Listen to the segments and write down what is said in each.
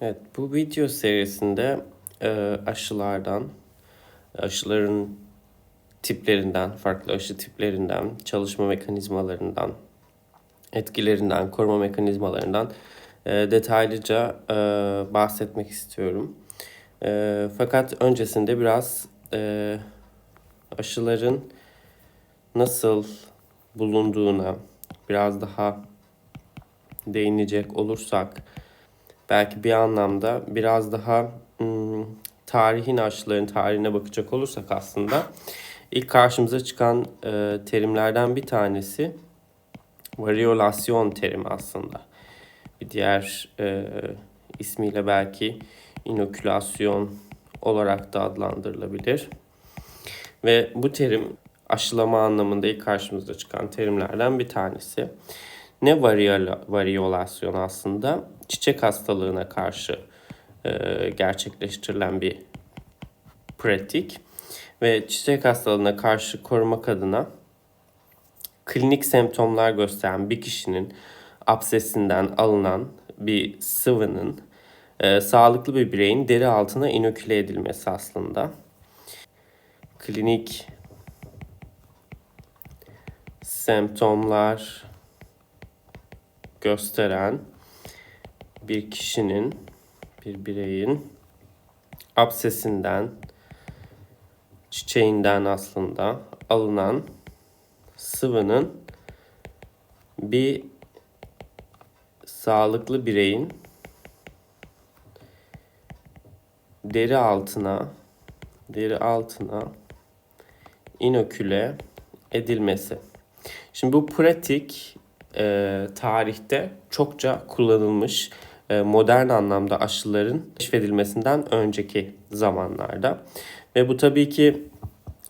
Evet, bu video serisinde e, aşılardan, aşıların tiplerinden, farklı aşı tiplerinden, çalışma mekanizmalarından, etkilerinden, koruma mekanizmalarından e, detaylıca e, bahsetmek istiyorum. E, fakat öncesinde biraz e, aşıların nasıl bulunduğuna biraz daha değinecek olursak, belki bir anlamda biraz daha hmm, tarihin aşıların tarihine bakacak olursak aslında ilk karşımıza çıkan e, terimlerden bir tanesi variolasyon terimi aslında. Bir diğer e, ismiyle belki inokülasyon olarak da adlandırılabilir. Ve bu terim aşılama anlamında ilk karşımıza çıkan terimlerden bir tanesi. Ne variola, aslında? Çiçek hastalığına karşı e, gerçekleştirilen bir pratik. Ve çiçek hastalığına karşı korumak adına klinik semptomlar gösteren bir kişinin absesinden alınan bir sıvının e, sağlıklı bir bireyin deri altına inoküle edilmesi aslında. Klinik semptomlar gösteren bir kişinin, bir bireyin absesinden, çiçeğinden aslında alınan sıvının bir sağlıklı bireyin deri altına deri altına inoküle edilmesi. Şimdi bu pratik e, tarihte çokça kullanılmış e, modern anlamda aşıların keşfedilmesinden önceki zamanlarda. Ve bu tabii ki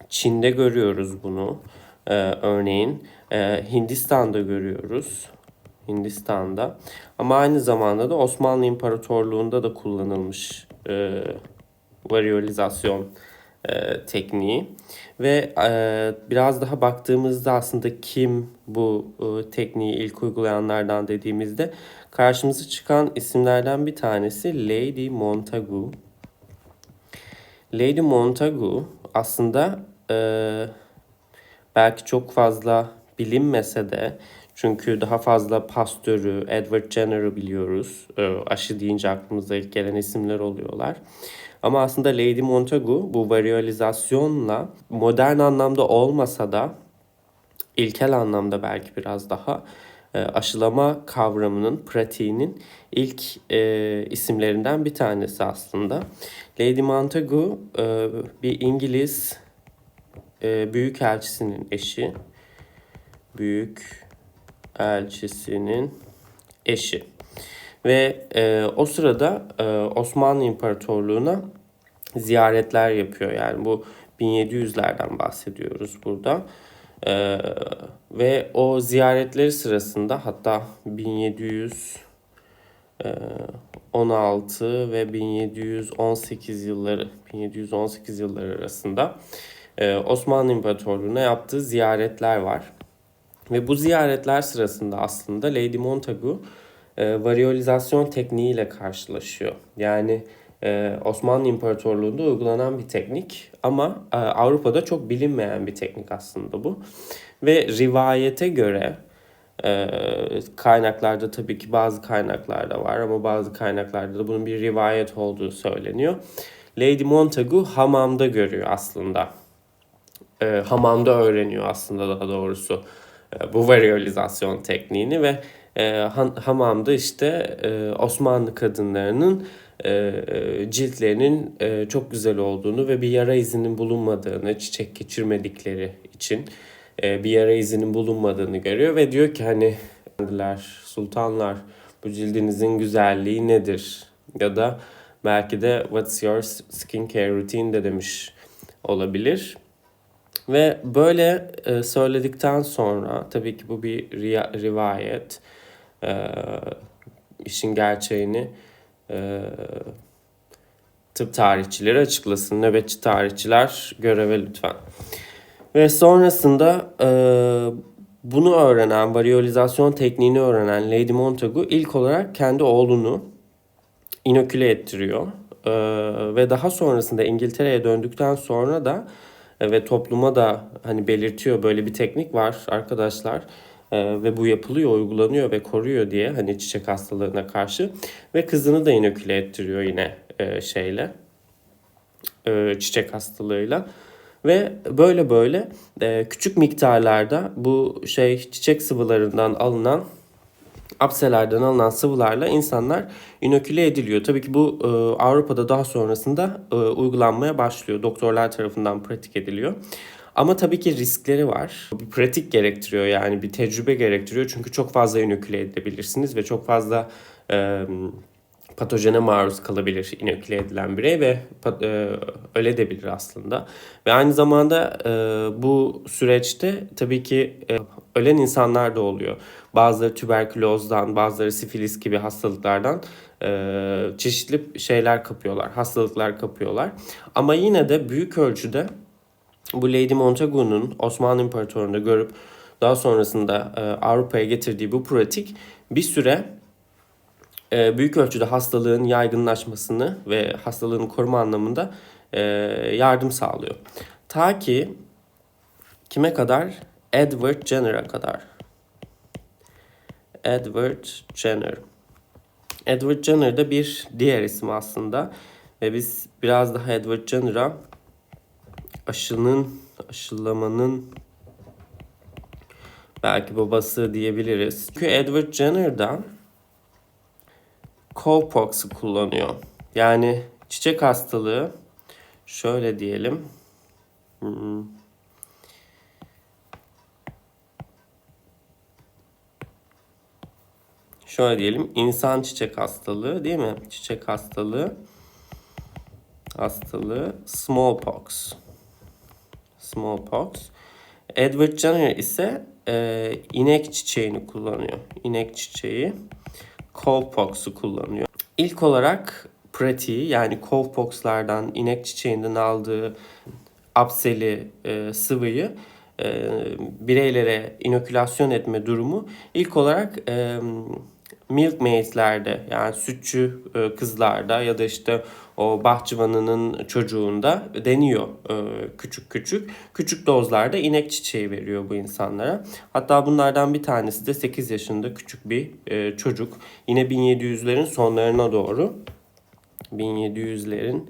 Çin'de görüyoruz bunu. E, örneğin e, Hindistan'da görüyoruz. Hindistan'da. Ama aynı zamanda da Osmanlı İmparatorluğu'nda da kullanılmış e, variolizasyon e, tekniği. Ve e, biraz daha baktığımızda aslında kim bu e, tekniği ilk uygulayanlardan dediğimizde karşımıza çıkan isimlerden bir tanesi Lady Montagu. Lady Montagu aslında e, belki çok fazla bilinmese de çünkü daha fazla Pasteur'ü, Edward Jenner'ı biliyoruz. E, aşı deyince aklımıza ilk gelen isimler oluyorlar. Ama aslında Lady Montagu bu variolizasyonla modern anlamda olmasa da ilkel anlamda belki biraz daha e, aşılama kavramının, pratiğinin ilk e, isimlerinden bir tanesi aslında. Lady Montagu e, bir İngiliz e, büyükelçisinin eşi. Büyük elçisinin eşi. Ve e, o sırada e, Osmanlı İmparatorluğu'na ziyaretler yapıyor. Yani bu 1700'lerden bahsediyoruz burada. E, ve o ziyaretleri sırasında hatta 1716 ve 1718 yılları 1718 yılları arasında e, Osmanlı İmparatorluğu'na yaptığı ziyaretler var. Ve bu ziyaretler sırasında aslında Lady Montagu e, variolizasyon tekniğiyle karşılaşıyor. Yani e, Osmanlı İmparatorluğu'nda uygulanan bir teknik ama e, Avrupa'da çok bilinmeyen bir teknik aslında bu. Ve rivayete göre e, kaynaklarda tabii ki bazı kaynaklarda var ama bazı kaynaklarda da bunun bir rivayet olduğu söyleniyor. Lady Montagu hamamda görüyor aslında. E, hamamda öğreniyor aslında daha doğrusu e, bu variolizasyon tekniğini ve e, hamamda işte e, Osmanlı kadınlarının e, ciltlerinin e, çok güzel olduğunu ve bir yara izinin bulunmadığını, çiçek geçirmedikleri için e, bir yara izinin bulunmadığını görüyor ve diyor ki hani sultanlar bu cildinizin güzelliği nedir? Ya da belki de what's your skincare routine de demiş olabilir. Ve böyle e, söyledikten sonra tabii ki bu bir rivayet e, işin gerçeğini e, tıp tarihçileri açıklasın. Nöbetçi tarihçiler göreve lütfen. Ve sonrasında e, bunu öğrenen, variolizasyon tekniğini öğrenen Lady Montagu ilk olarak kendi oğlunu inoküle ettiriyor. Ee, ve daha sonrasında İngiltere'ye döndükten sonra da e, ve topluma da hani belirtiyor böyle bir teknik var arkadaşlar. Ee, ve bu yapılıyor, uygulanıyor ve koruyor diye hani çiçek hastalığına karşı ve kızını da inoküle ettiriyor yine e, şeyle e, çiçek hastalığıyla. Ve böyle böyle e, küçük miktarlarda bu şey çiçek sıvılarından alınan apselerden alınan sıvılarla insanlar inoküle ediliyor. Tabii ki bu e, Avrupa'da daha sonrasında e, uygulanmaya başlıyor. Doktorlar tarafından pratik ediliyor. Ama tabii ki riskleri var. Bir pratik gerektiriyor yani bir tecrübe gerektiriyor. Çünkü çok fazla inoküle edebilirsiniz ve çok fazla e, patojene maruz kalabilir inoküle edilen birey ve e, öyle de bilir aslında. Ve aynı zamanda e, bu süreçte tabii ki e, ölen insanlar da oluyor. Bazıları tüberkülozdan, bazıları sifilis gibi hastalıklardan çeşitli şeyler kapıyorlar, hastalıklar kapıyorlar. Ama yine de büyük ölçüde bu Lady Montagu'nun Osmanlı İmparatorluğu'nda görüp daha sonrasında e, Avrupa'ya getirdiği bu pratik bir süre e, büyük ölçüde hastalığın yaygınlaşmasını ve hastalığın koruma anlamında e, yardım sağlıyor. Ta ki kime kadar? Edward Jenner'a kadar. Edward Jenner. Edward Jenner da bir diğer isim aslında. Ve biz biraz daha Edward Jenner'a aşının, aşılamanın belki babası diyebiliriz. Çünkü Edward Jenner'da cowpox'u kullanıyor. Yani çiçek hastalığı şöyle diyelim. Hmm. Şöyle diyelim insan çiçek hastalığı değil mi? Çiçek hastalığı hastalığı smallpox. Smallpox. Edward Jenner ise e, inek çiçeğini kullanıyor. İnek çiçeği cowpox'u kullanıyor. İlk olarak pratiği yani cowpox'lardan inek çiçeğinden aldığı apseli e, sıvıyı e, bireylere inokülasyon etme durumu ilk olarak e, milkmaid'lerde yani sütçü e, kızlarda ya da işte o bahçıvanının çocuğunda deniyor e, küçük küçük. Küçük dozlarda inek çiçeği veriyor bu insanlara. Hatta bunlardan bir tanesi de 8 yaşında küçük bir e, çocuk. Yine 1700'lerin sonlarına doğru 1700'lerin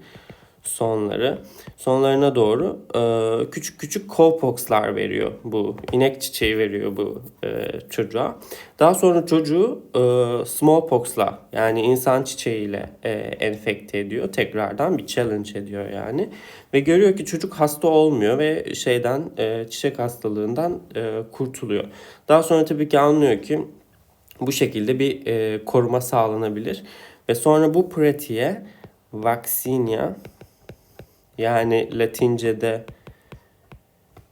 sonları sonlarına doğru e, küçük küçük cowpox'lar veriyor bu inek çiçeği veriyor bu e, çocuğa. Daha sonra çocuğu e, smallpox'la yani insan çiçeğiyle e, enfekte ediyor. Tekrardan bir challenge ediyor yani. Ve görüyor ki çocuk hasta olmuyor ve şeyden e, çiçek hastalığından e, kurtuluyor. Daha sonra tabii ki anlıyor ki bu şekilde bir e, koruma sağlanabilir. Ve sonra bu pratiğe Vaccinia yani Latince'de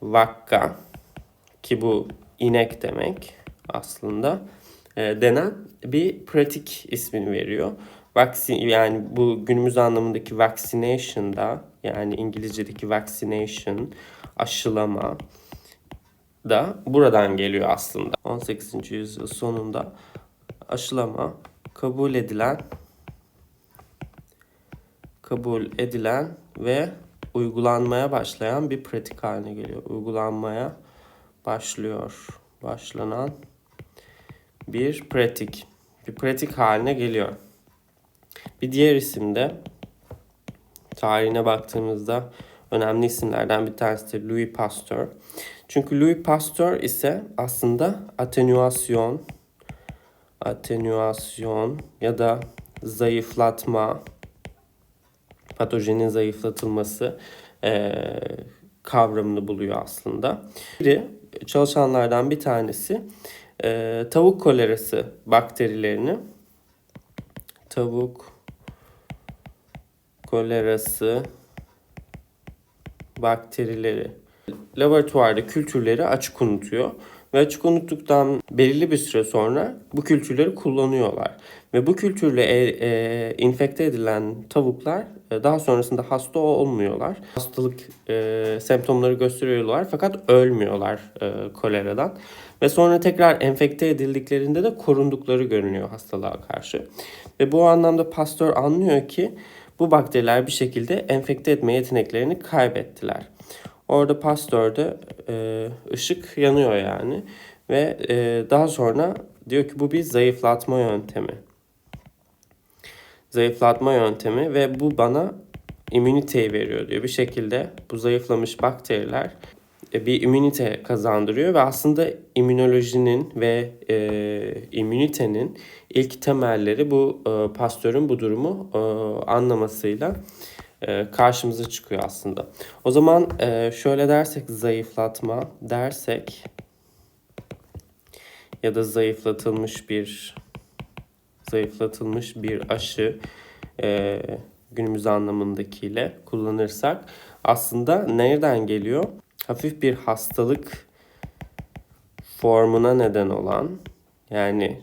vakka ki bu inek demek aslında e, denen bir pratik ismini veriyor. Vaksin yani bu günümüz anlamındaki vaccination'da yani İngilizce'deki vaccination aşılama da buradan geliyor aslında. 18. yüzyıl sonunda aşılama kabul edilen kabul edilen ve uygulanmaya başlayan bir pratik haline geliyor. Uygulanmaya başlıyor. Başlanan bir pratik. Bir pratik haline geliyor. Bir diğer isim de tarihine baktığımızda önemli isimlerden bir tanesi de Louis Pasteur. Çünkü Louis Pasteur ise aslında atenuasyon, atenuasyon ya da zayıflatma patojenin zayıflatılması e, kavramını buluyor aslında. Biri çalışanlardan bir tanesi e, tavuk kolerası bakterilerini tavuk kolerası bakterileri laboratuvarda kültürleri açık unutuyor Ve açık unuttuktan belirli bir süre sonra bu kültürleri kullanıyorlar. Ve bu kültürle e, e, infekte edilen tavuklar e, daha sonrasında hasta olmuyorlar. Hastalık e, semptomları gösteriyorlar fakat ölmüyorlar e, koleradan. Ve sonra tekrar enfekte edildiklerinde de korundukları görünüyor hastalığa karşı. Ve bu anlamda pastör anlıyor ki bu bakteriler bir şekilde enfekte etme yeteneklerini kaybettiler. Orada pastörde e, ışık yanıyor yani. Ve e, daha sonra diyor ki bu bir zayıflatma yöntemi. Zayıflatma yöntemi ve bu bana immüniteyi veriyor diyor. Bir şekilde bu zayıflamış bakteriler e, bir immünite kazandırıyor ve aslında immünolojinin ve e, immünitenin ilk temelleri bu e, pastörün bu durumu e, anlamasıyla karşımıza çıkıyor aslında. O zaman e, şöyle dersek zayıflatma dersek ya da zayıflatılmış bir zayıflatılmış bir aşı e, günümüz anlamındakiyle kullanırsak aslında nereden geliyor? Hafif bir hastalık formuna neden olan yani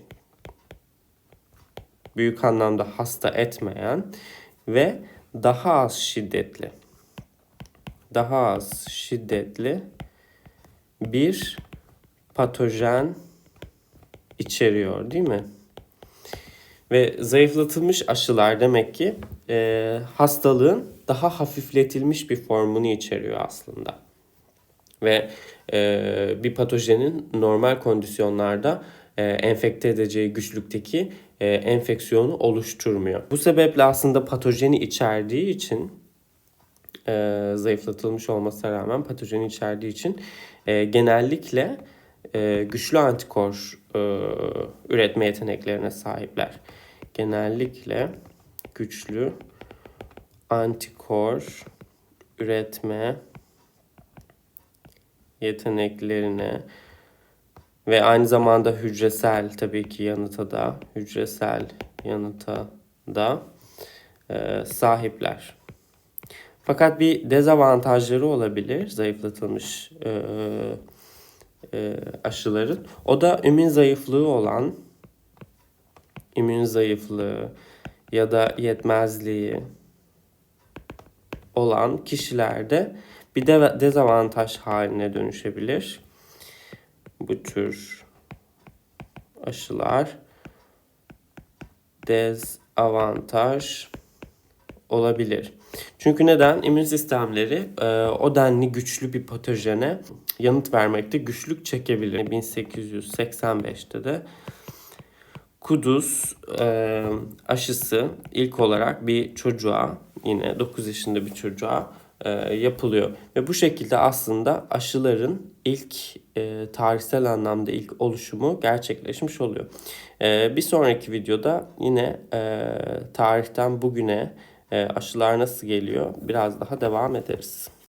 büyük anlamda hasta etmeyen ve daha az şiddetli daha az şiddetli bir patojen içeriyor değil mi? Ve zayıflatılmış aşılar demek ki e, hastalığın daha hafifletilmiş bir formunu içeriyor aslında. Ve e, bir patojenin normal kondisyonlarda e, enfekte edeceği güçlükteki e, enfeksiyonu oluşturmuyor. Bu sebeple aslında patojeni içerdiği için e, zayıflatılmış olmasına rağmen patojeni içerdiği için e, genellikle e, güçlü antikor e, üretme yeteneklerine sahipler. Genellikle güçlü antikor üretme yeteneklerine ve aynı zamanda hücresel tabii ki yanıta da hücresel yanıta da e, sahipler. Fakat bir dezavantajları olabilir zayıflatılmış e, e, aşıların. O da immün zayıflığı olan immün zayıflığı ya da yetmezliği olan kişilerde bir de dezavantaj haline dönüşebilir. Bu tür aşılar dezavantaj olabilir. Çünkü neden? İmmün sistemleri e, o denli güçlü bir patojene yanıt vermekte güçlük çekebilir. 1885'te de Kuduz e, aşısı ilk olarak bir çocuğa yine 9 yaşında bir çocuğa e, yapılıyor. Ve bu şekilde aslında aşıların ilk e, tarihsel anlamda ilk oluşumu gerçekleşmiş oluyor. E, bir sonraki videoda yine e, tarihten bugüne e, aşılar nasıl geliyor biraz daha devam ederiz.